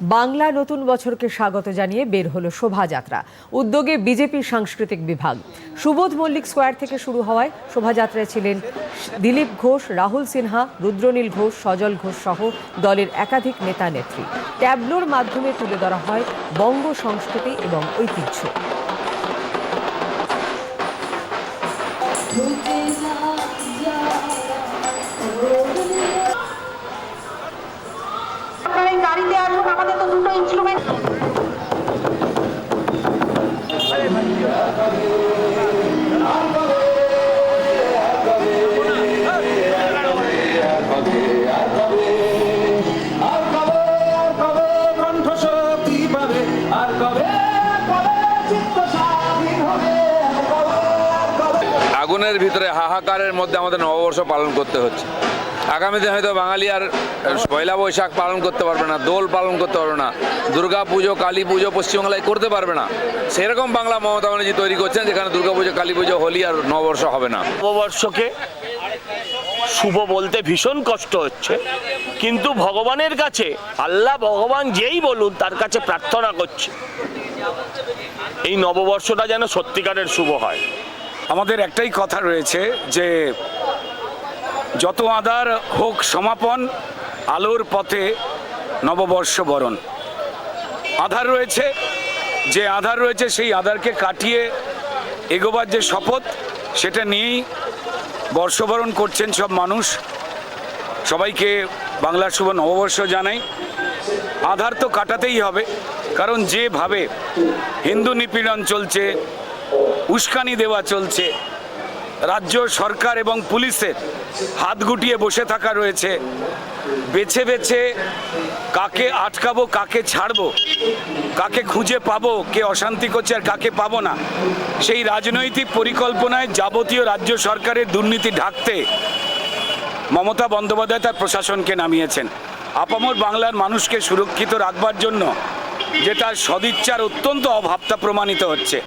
বাংলা নতুন বছরকে স্বাগত জানিয়ে বের হলো শোভাযাত্রা। উদ্যোগে বিজেপির সাংস্কৃতিক বিভাগ। সুবোধ মল্লিক স্কোয়ার থেকে শুরু হওয়ায় শোভাযাত্রায় ছিলেন দিলীপ ঘোষ, রাহুল সিনহা, রুদ্রনীল ঘোষ, সজল ঘোষ সহ দলের একাধিক নেতা নেত্রী। ট্যাবলোর মাধ্যমে তুলে ধরা হয় বঙ্গ সংস্কৃতি এবং ঐতিহ্য। আপনারা আগুনের ভিতরে হাহাকারের মধ্যে আমাদের নববর্ষ পালন করতে হচ্ছে। আগামী দিনে হয়তো বাঙালি আর পয়লা বৈশাখ পালন করতে পারবে না, দোল পালন করতে পারবে না দুর্গা পুজো কালী পুজো পশ্চিমবাংলায় করতে পারবে না। সেরকম বাংলা মমতা ব্যানার্জি তৈরি করছেন যেখানে দুর্গা পুজো কালী পুজো হোলি আর নববর্ষ হবে না। নববর্ষকে শুভ বলতে ভীষণ কষ্ট হচ্ছে। কিন্তু ভগবানের কাছে, আল্লাহ ভগবান যেই বলুন, তার কাছে প্রার্থনা করছে। এই নববর্ষটা যেন সত্যিকারের শুভ হয়। আমাদের একটাই কথা রয়েছে যে যত আধার হোক সমাপন, আলোর পথে নববর্ষ বরণ। আধার রয়েছে, যে আধার রয়েছে সেই আধারকে কাটিয়ে এগোবার যে শপথ, সেটা নিয়েই বর্ষবরণ করছেন সব মানুষ। সবাইকে বাংলার শুভ নববর্ষ জানাই। আধার তো কাটাতেই হবে, কারণ যেভাবে হিন্দু নিপীড়ন চলছে উস্কানি দেওয়া চলছে। রাজ্য সরকার এবং পুলিশের হাত গুটিয়ে বসে থাকা রয়েছে। বেছে বেছে কাকে আটকাবো, কাকে ছাড়বো, কাকে খুঁজে পাবো, কে অশান্তি করছে আর কাকে পাবো না, সেই রাজনৈতিক পরিকল্পনায় যাবতীয় রাজ্য সরকারের দুর্নীতি ঢাকতে মমতা বন্দ্যোপাধ্যায় তার প্রশাসনকে নামিয়েছেন। আপামর বাংলার মানুষকে সুরক্ষিত রাখবার জন্য যেটা সদিচ্ছার অত্যন্ত অভাবটা প্রমাণিত হচ্ছে।